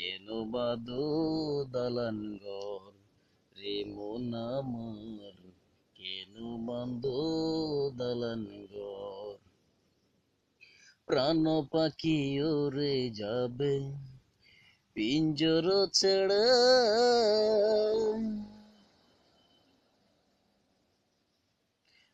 কেন বাদো দালান ঘর? রে মন আমার, কেন বাঁধো দালান ঘর? প্রাণ পাখি ওরে যাবে, পিঞ্জর ছেড়ে।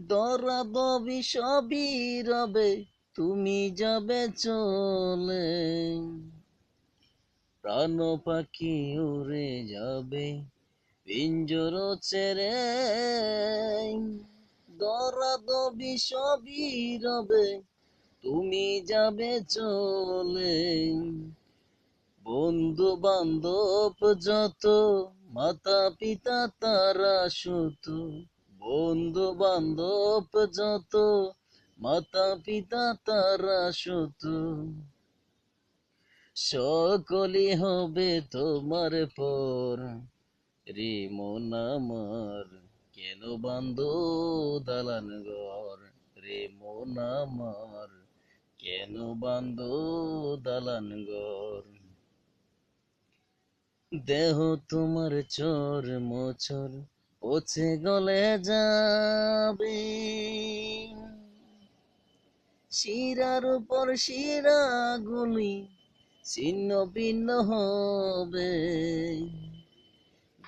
দরা দবি সবই রবে, তুমি যাবে চলে। প্রাণ পাখি উড়ে যাবে, পিঞ্জর ছেড়ে দরা দবি সবই রবে, তুমি যাবে চলে। বন্ধু বান্ধব যত মাতা পিতা তারা সুত বন্ধু বান্ধব যত মাতা পিতা তারা সুত। সকলি হবে তোমার পর। রে মন আমার কেন বান্ধ দালান ঘর? রে মন আমার কেন বান্ধ দালান ঘর? দেহ তোমার চর মোচর, পচে গলে যাবে। শিরার উপর শিরা গুলি ছিন্ন ভিন্ন হবে।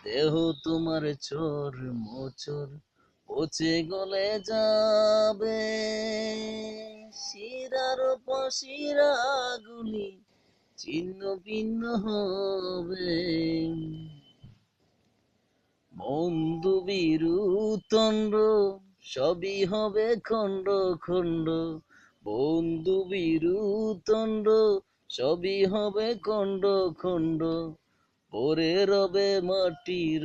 দেহ তোমার চোর মোচর পচে গলে যাবে। শিরার উপর শিরা গুলি ছিন্ন ভিন্ন হবে। বন্ধু বিরুতন্ড, সবই হবে খণ্ড খণ্ড। বন্ধু বিরুতন্ড সবই হবে খণ্ড খণ্ড, পরে রবে মাটির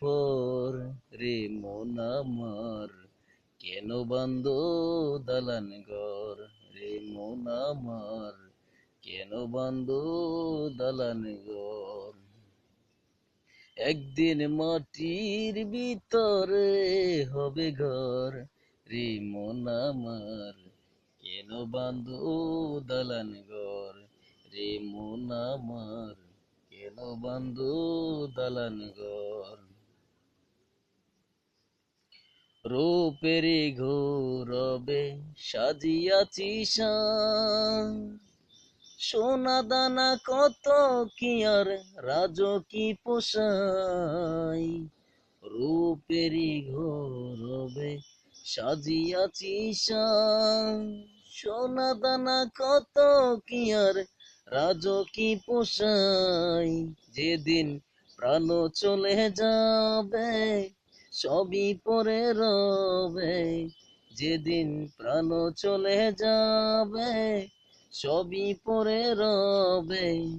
পর রে মন আমার, কেন বান্ধ দালান ঘর? রে মন আমার, কেন বান্ধ দালান ঘর? একদিন মাটির ভিতরে হবে ঘর। রে মন আমার কেন বান্ধ দালান ঘর, রে মন আমার। কেন বান্ধ দালান ঘর। রূপেরি ঘোরবে সাজিয়াছি সোনা দানা কত কি আর রাজ কি পোষাই। রূপেরি ঘোরবে সাজিয়াছি সোনা দানা কত কি আর? রাজ কি পোষাই? যেদিন প্রাণ চলে যাবে, সবই পরে রবে। যেদিন প্রাণ চলে যাবে, সবই পরে রবে।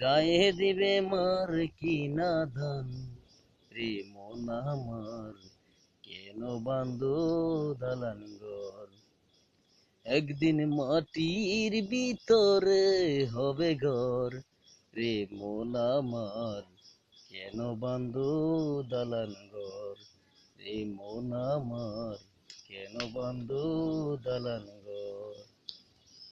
গায়ে দিবে মার কি না ধান? রে মন আমার কেন বান্ধ দালান ঘর? একদিন মাটির ভিতরে হবে ঘর। রে মন আমার, কেন বান্ধ দালান ঘর? রে মন আমার, কেন বান্ধ দালান ঘর?